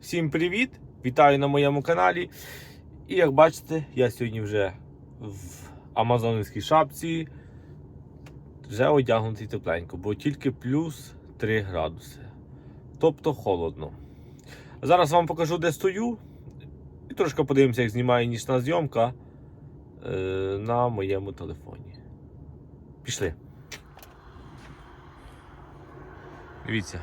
Всім привіт! Вітаю на моєму каналі. І як бачите, я сьогодні вже в амазонівській шапці вже одягнутий тепленько, бо тільки плюс 3 градуси. Тобто холодно. Зараз вам покажу, де стою. І трошки подивимося, як знімає нічна зйомка е, на моєму телефоні. Пішли. Дивіться.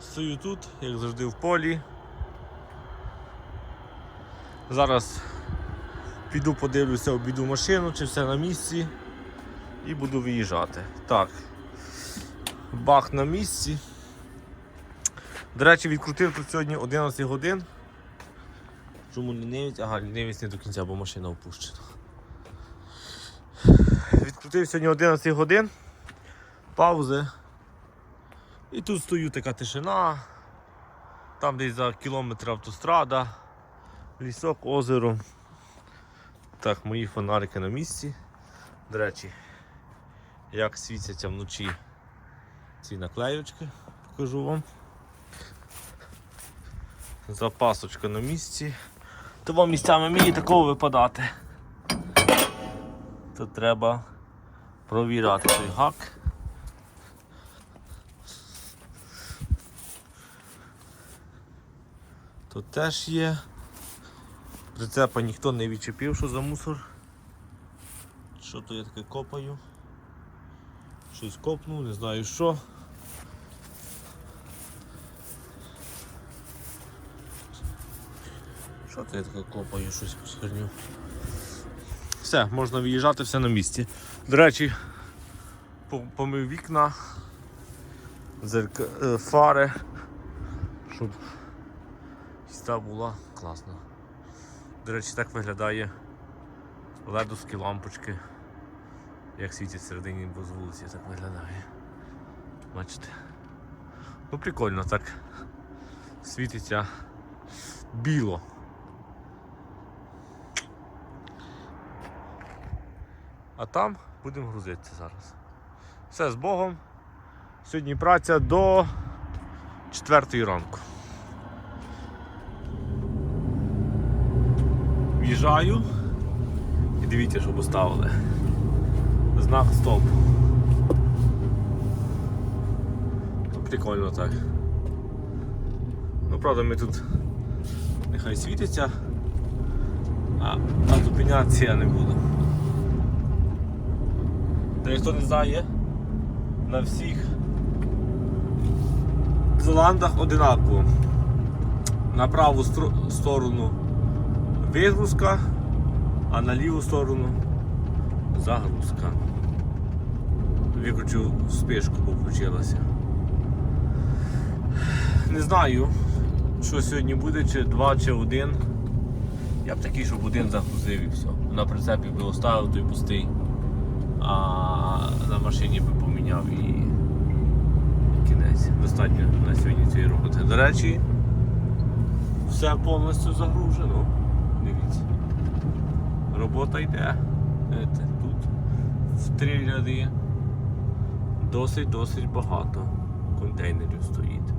Стою тут, як завжди, в полі. Зараз піду подивлюся, обіду машину, чи все на місці. І буду виїжджати. Так. Бах на місці. До речі, відкрутив тут сьогодні 11 годин. Чому лінивець? Ага, лінивець не до кінця, бо машина опущена. Відкрутив сьогодні 11 годин. Паузи. І тут стою така тишина. Там десь за кілометр автострада, лісок, озеро. Так, мої фонарики на місці. До речі, як світяться вночі ці наклеючки, покажу вам. Запасочка на місці. Тому місцями мені такого випадати. Тут треба провіряти той гак. Тут теж є. Прицепа ніхто не відчепив, що за мусор. Що то я таке копаю? Щось копнув, не знаю що. Що то я таке копаю, щось посхерню. Все, можна виїжджати, все на місці. До речі, помив вікна, е, фари, щоб Їзда була класна. До речі, так виглядає ледовські лампочки, як світять всередині, бо з вулиці так виглядає. Бачите? Ну прикольно так світиться біло. А там будемо грузитися зараз. Все з Богом. Сьогодні праця до 4 ранку. В'їжджаю і дивіться, що поставили. Знак стоп. Ну, прикольно так. Ну, правда, ми тут нехай світиться, а, а зупинятися я не буду. Та хто не знає, на всіх Зеландах одинаково. На праву сторону вигрузка, а на ліву сторону загрузка. Виключу спишку, бо включилася. Не знаю, що сьогодні буде, чи два, чи один. Я б такий, щоб один загрузив і все. На прицепі би оставив той пустий, а на машині би поміняв і кінець. Достатньо на сьогодні цієї роботи. До речі, все повністю загружено. Дивіться. Робота йде. Тут в три ряди досить-досить багато контейнерів стоїть.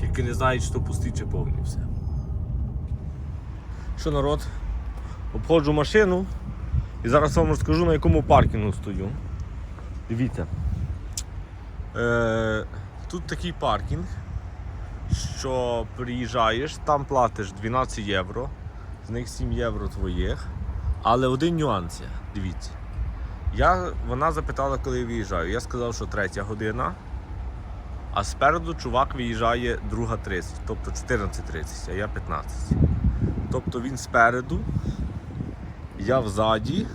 Тільки не знають, що пусті чи повні все. Що народ? Обходжу машину і зараз вам розкажу на якому паркінгу стою. Дивіться. Е, тут такий паркінг, що приїжджаєш, там платиш 12 євро, з них 7 євро твоїх. Але один нюанс є, дивіться. Я, вона запитала, коли я виїжджаю. Я сказав, що третя година, а спереду чувак виїжджає друга 30, тобто 14.30, а я 15. Тобто він спереду, я взаді.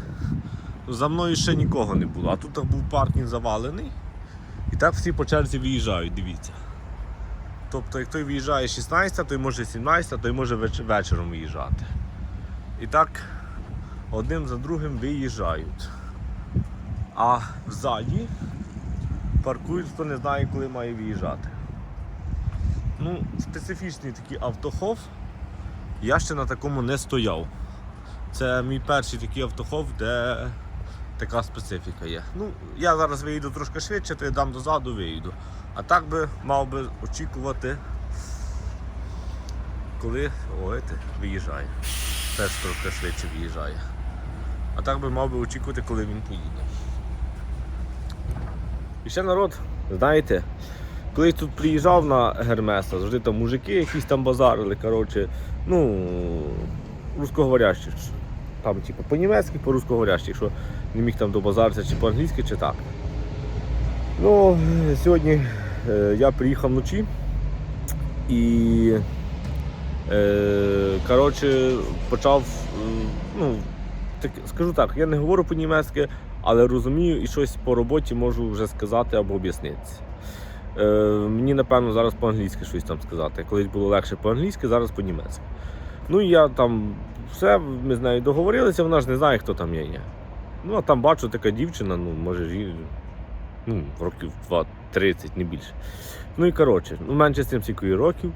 За мною ще нікого не було. А тут був паркінг завалений. І так всі по черзі виїжджають, дивіться. Тобто, як той виїжджає 16, той може 17, той може вечором виїжджати. І так одним за другим виїжджають. А взаді паркують, хто не знає, коли має виїжджати. Ну, специфічний такий автохов. Я ще на такому не стояв. Це мій перший такий автохов, де така специфіка є. Ну, я зараз виїду трошки швидше, то я дам дозаду, виїду. А так би мав би очікувати, коли ой, ти, виїжджає. Теж трохи швидше виїжджає. А так би мав би очікувати, коли він поїде. І ще народ, знаєте, колись тут приїжджав на Гермеса, завжди там мужики якісь там базарили, коротше, ну, русскоговорящі. Там, типу, по-німецьки, по-русскоговорящі, що не міг там добазаритися чи по-англійськи, чи так. Ну, сьогодні е, я приїхав вночі і е, коротше, почав, е, ну, так, скажу так, я не говорю по-німецьки, але розумію і щось по роботі можу вже сказати або об'яснитися. Е, мені, напевно, зараз по-англійськи щось там сказати. Колись було легше по-англійськи, зараз по-німецьки. Ну і я там все, ми з нею договорилися, вона ж не знає, хто там я є. Ну, а там бачу така дівчина, ну, може. Ну, років 2-30, не більше. Ну і коротше, ну, менше з тим скільки років.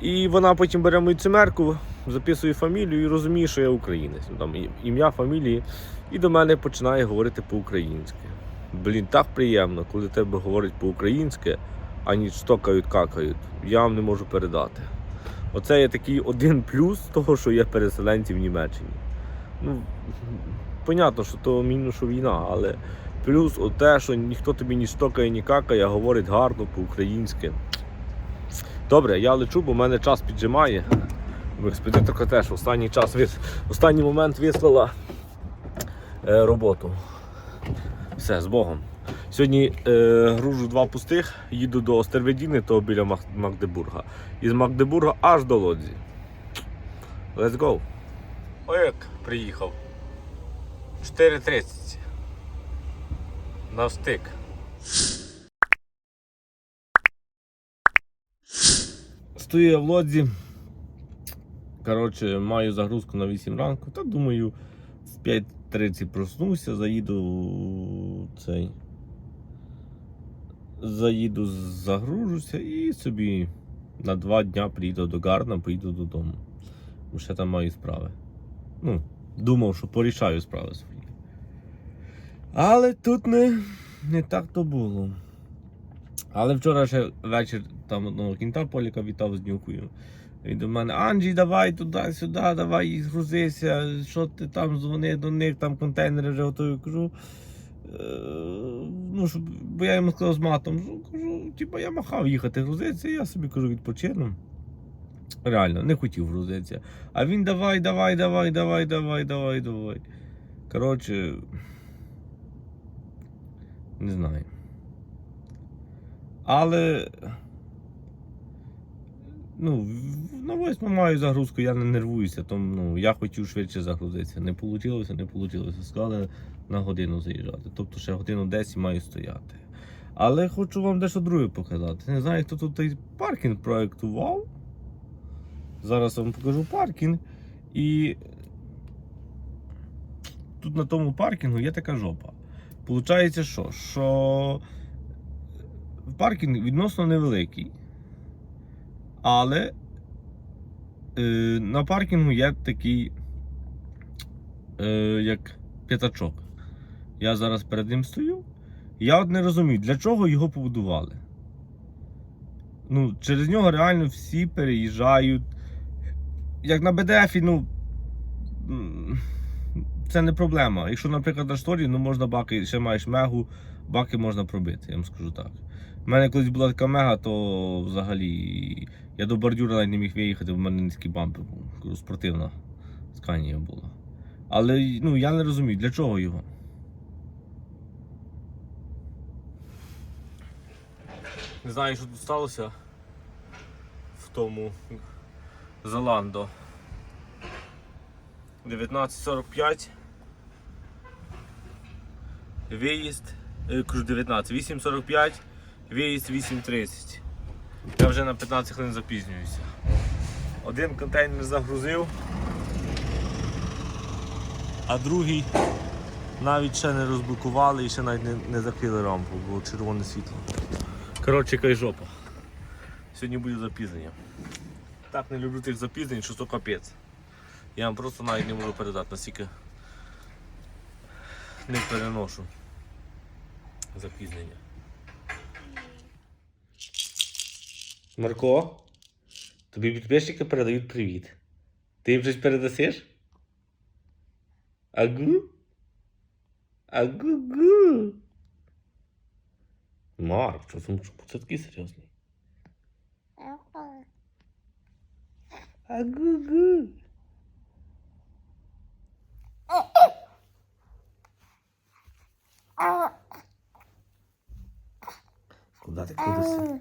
І вона потім бере мою цимерку, записує фамілію і розуміє, що я українець. Ну, Там ім'я фамілії, і до мене починає говорити по-українськи. Блін, так приємно, коли тебе говорять по-українськи, а не штокають, какають. Я вам не можу передати. Оце є такий один плюс того, що є переселенці в Німеччині. Ну, понятно, що то мінус, що війна, але плюс те, що ніхто тобі ні штокає, ні какає, говорить гарно по-українськи. Добре, я лечу, бо в мене час піджимає. Експедиторка теж останній час вис... останній момент вислала е, роботу. Все, з Богом. Сьогодні е, гружу два пустих, їду до Остерведіни, то біля Мак- Магдебурга. Із Магдебурга аж до Лодзі. Let's go. Ой, як приїхав. 4.30. Навстик. Стою я в лодзі. Коротше, маю загрузку на 8 ранку. Та думаю, в 5.30 проснуся, заїду цей. Заїду, загружуся і собі на два дня приїду до Гарна, поїду додому. Бо ще там маю справи. Ну, думав, що порішаю справи свої. Але тут не, не так то було. Але вчора ще вечір там одного кінта Поліка вітав з нюкою. Він до мене, Анджій, давай туди-сюди, давай грузися, що ти там дзвони до них, там контейнери вже готові. Кажу. «Е, Ну, щоб, бо я йому сказав з матом, кажу, кажу, типу, я махав їхати грузитися, я собі кажу, відпочину. Реально, не хотів грузитися. А він давай, давай, давай, давай, давай, давай, давай. Коротше. Не знаю. Але. Ну, на восьму маю загрузку, я не нервуюся, тому ну, я хотів швидше загрузитися. Не вийшло, не вийшло. Сказали на годину заїжджати. Тобто ще годину 10 маю стояти. Але хочу вам дещо друге показати. Не знаю, хто тут той паркінг проєктував. Зараз вам покажу паркінг. І тут на тому паркінгу є така жопа. Получається, що? Що паркінг відносно невеликий. Але е, на паркінгу є такий е, як п'ятачок. Я зараз перед ним стою. Я от не розумію, для чого його побудували. Ну, через нього реально всі переїжджають. Як на БДФі, ну. Це не проблема. Якщо, наприклад, на шторі, ну можна баки, ще маєш мегу, баки можна пробити, я вам скажу так. У мене колись була така мега, то взагалі я до бордюра навіть не міг виїхати, в мене низький бампер був. Спортивна сканія була. Але ну, я не розумію, для чого його. Не знаю, що тут сталося в тому Зеландо. 19.45. Виїзд. Кажу 19, 8.45, виїзд 8.30. Я вже на 15 хвилин запізнююся. Один контейнер загрузив, а другий навіть ще не розблокували і ще навіть не, не закрили рампу, було червоне світло. Коротше, кай жопа. Сьогодні буде запізнення. Так не люблю тих запізнень, що то капець. Я вам просто навіть не можу передати, наскільки не переношу запізнення. Марко, тобі підписчики передають привіт. Ти їм щось передасиш? Агу? Агу-гу. Марк, що чому це такий серйозний? Агу-гу. Куди ти крутишся?